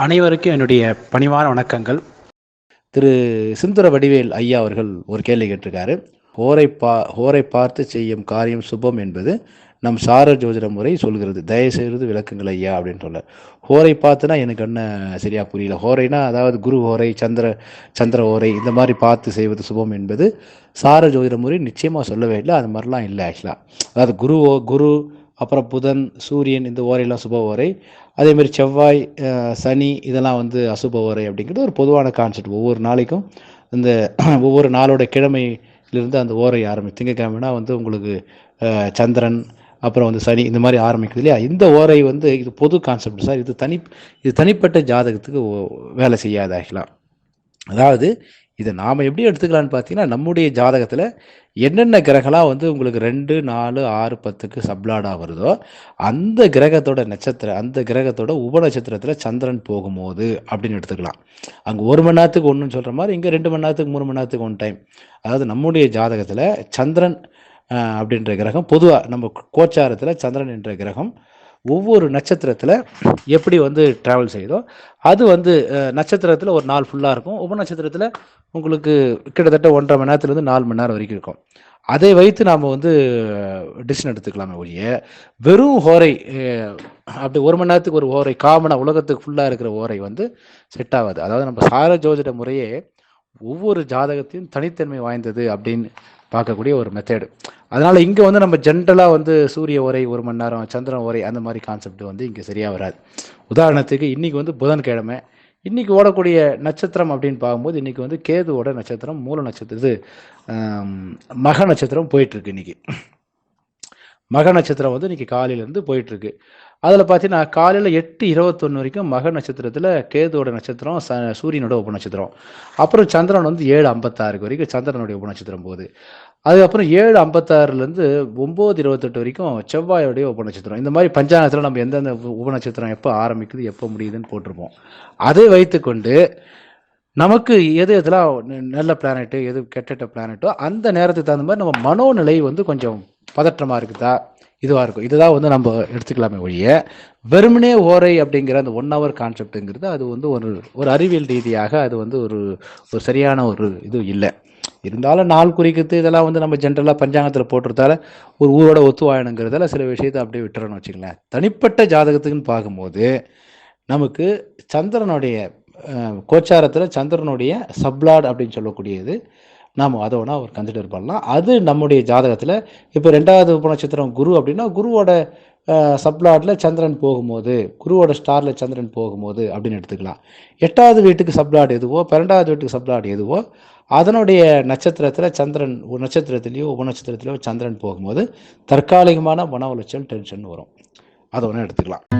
அனைவருக்கும் என்னுடைய பணிவான வணக்கங்கள். திரு சிந்துர வடிவேல் ஐயா அவர்கள் ஒரு கேள்வி கேட்டிருக்காரு. ஹோரை பா ஹோரை பார்த்து செய்யும் காரியம் சுபம் என்பது நம் சார ஜோதிட முறை சொல்கிறது. தயவு செய்கிறது விளக்குங்கள் ஐயா அப்படின்னு சொல்ல ஹோரை பார்த்துனா எனக்கு என்ன சரியா புரியல. ஹோரைனா அதாவது குரு ஹோரை சந்திர சந்திர ஹோரை இந்த மாதிரி பார்த்து செய்வது சுபம் என்பது சார ஜோதிட முறை நிச்சயமாக சொல்லவே இல்லை. அது மாதிரிலாம் இல்லை ஆக்சுவலாக அதாவது குரு ஓ- குரு அப்புறம் புதன் சூரியன் இந்த ஓரையெல்லாம் சுப ஓரை. அதே மாதிரி செவ்வாய் சனி இதெல்லாம் வந்து அசுப ஓரை அப்படிங்கிறது ஒரு பொதுவான கான்செப்ட் ஒவ்வொரு நாளைக்கும் இந்த ஒவ்வொரு நாளோட கிழமையிலிருந்து அந்த ஓரை ஆரம்பி திங்கக்கிழமைனா வந்து உங்களுக்கு சந்திரன் அப்புறம் வந்து சனி இந்த மாதிரி ஆரம்பிக்குது இல்லையா? இந்த ஓரை வந்து இது பொது கான்செப்ட் சார் இது தனி இது தனிப்பட்ட ஜாதகத்துக்கு ஓ- வேலை செய்யாது ஆகலாம். அதாவது இதை நாம் எப்படி எடுத்துக்கலாம்னு பார்த்தீங்கன்னா நம்முடைய ஜாதகத்தில் என்னென்ன கிரகம்லாம் வந்து உங்களுக்கு ரெண்டு நாலு ஆறு பத்துக்கு சப்ளாடாக வருதோ அந்த கிரகத்தோட நட்சத்திரம் அந்த கிரகத்தோட உப நட்சத்திரத்தில் சந்திரன் போகும்போது அப்படின்னு எடுத்துக்கலாம். அங்கே ஒரு மணி நேரத்துக்கு ஒன்றுன்னு சொல்கிற மாதிரி இங்கே ரெண்டு மணி நேரத்துக்கு மூணு மணி நேரத்துக்கு ஒன் டைம் அதாவது நம்முடைய ஜாதகத்தில் சந்திரன் அப்படின்ற கிரகம் பொதுவாக நம்ம கோச்சாரத்தில் சந்திரன் என்ற கிரகம் ஒவ்வொரு நட்சத்திரத்தில் எப்படி வந்து ட்ராவல் செய்யுதோ அது வந்து நட்சத்திரத்தில் ஒரு நாள் ஃபுல்லாக இருக்கும். உப நட்சத்திரத்தில் உங்களுக்கு கிட்டத்தட்ட ஒன்றரை மணி நேரத்துலேருந்து நாலு மணி நேரம் வரைக்கும் இருக்கும். அதை வைத்து நாம் வந்து டிசிஷன் எடுத்துக்கலாமே ஒழிய வெறும் ஹோரை அப்படி ஒரு மணி நேரத்துக்கு ஒரு ஓரை காமனாக உலகத்துக்கு ஃபுல்லாக இருக்கிற ஓரை வந்து செட் ஆகாது. அதாவது நம்ம சார ஜோதிட முறையே ஒவ்வொரு ஜாதகத்தையும் தனித்தன்மை வாய்ந்தது அப்படின்னு பார்க்கக்கூடிய ஒரு மெத்தேடு அதனால் இங்கே வந்து நம்ம ஜென்ரலாக வந்து சூரிய உரை ஒரு மணி நேரம் சந்திரன் உரை அந்த மாதிரி கான்செப்ட் வந்து இங்கே சரியாக வராது. உதாரணத்துக்கு இன்றைக்கி வந்து புதன்கிழமை. இன்றைக்கி ஓடக்கூடிய நட்சத்திரம் அப்படின்னு பார்க்கும்போது இன்றைக்கி வந்து கேதுவோட நட்சத்திரம் மூல நட்சத்திரம் இது மக நட்சத்திரம் போயிட்டுருக்கு இன்றைக்கி மக நட்சத்திரம் வந்து இன்னைக்கு காலையிலேருந்து போயிட்டுருக்கு. அதில் பார்த்தீங்கன்னா காலையில் எட்டு இருபத்தொன்று வரைக்கும் மக நட்சத்திரத்தில் கேதுவோட நட்சத்திரம் ச சூரியனோட உப நட்சத்திரம். அப்புறம் சந்திரன் வந்து ஏழு ஐம்பத்தாறுக்கு வரைக்கும் சந்திரனுடைய உப நட்சத்திரம் போகுது. அதுக்கப்புறம் ஏழு ஐம்பத்தாறுலேருந்து ஒம்பது இருபத்தெட்டு வரைக்கும் செவ்வாயோடைய உப நட்சத்திரம். இந்த மாதிரி பஞ்சாங்கத்தில் நம்ம எந்தெந்த உப- நட்சத்திரம் எப்போ ஆரம்பிக்குது எப்போ முடியுதுன்னு போட்டிருப்போம். அதை வைத்துக்கொண்டு நமக்கு எது எதெல்லாம் நல்ல பிளானெட்டு எது கெட்ட பிளானெட்டோ அந்த நேரத்துக்கு தகுந்த மாதிரி நம்ம மனோநிலை வந்து கொஞ்சம் பதற்றமாக இருக்குதா? இதுவாக இருக்கும். இதுதான் வந்து நம்ம எடுத்துக்கலாமே ஒழிய வெறுமனே ஓரை அப்படிங்கிற அந்த ஒன் ஹவர் கான்செப்ட்டுங்கிறது அது வந்து ஒரு ஒரு அறிவியல் ரீதியாக அது வந்து ஒரு ஒரு சரியான ஒரு இது இல்லை. இருந்தாலும் நாள் குறிக்கிறது இதெல்லாம் வந்து நம்ம ஜென்ரலாக பஞ்சாங்கத்தில் போட்டுறதால ஒரு ஊரோட ஒத்து வாழணுங்கிறதால சில விஷயத்தை அப்படியே விட்டுறோம்னு வச்சுங்களேன் தனிப்பட்ட ஜாதகத்துக்குன்னு பார்க்கும்போது நமக்கு சந்திரனுடைய கோச்சாரத்தில் சந்திரனுடைய சப்லாட் அப்படின்னு சொல்லக்கூடியது நாம் அதை வேணா ஒரு கன்சிடர் பண்ணலாம். அது நம்முடைய ஜாதகத்தில் இப்போ ரெண்டாவது உப நட்சத்திரம் குரு அப்படின்னா குருவோட சப்ளாட்டில் சந்திரன் போகும்போது குருவோட ஸ்டாரில் சந்திரன் போகும்போது அப்படின்னு எடுத்துக்கலாம். எட்டாவது வீட்டுக்கு சப்ளாட் எதுவோ பன்னெண்டாவது வீட்டுக்கு சப்ளாட் எதுவோ அதனுடைய நட்சத்திரத்தில் சந்திரன் ஒரு நட்சத்திரத்திலேயோ உபநட்சத்திரத்திலேயோ சந்திரன் போகும்போது தற்காலிகமான மன உளைச்சல் டென்ஷன் வரும். அதை ஒன்று எடுத்துக்கலாம்.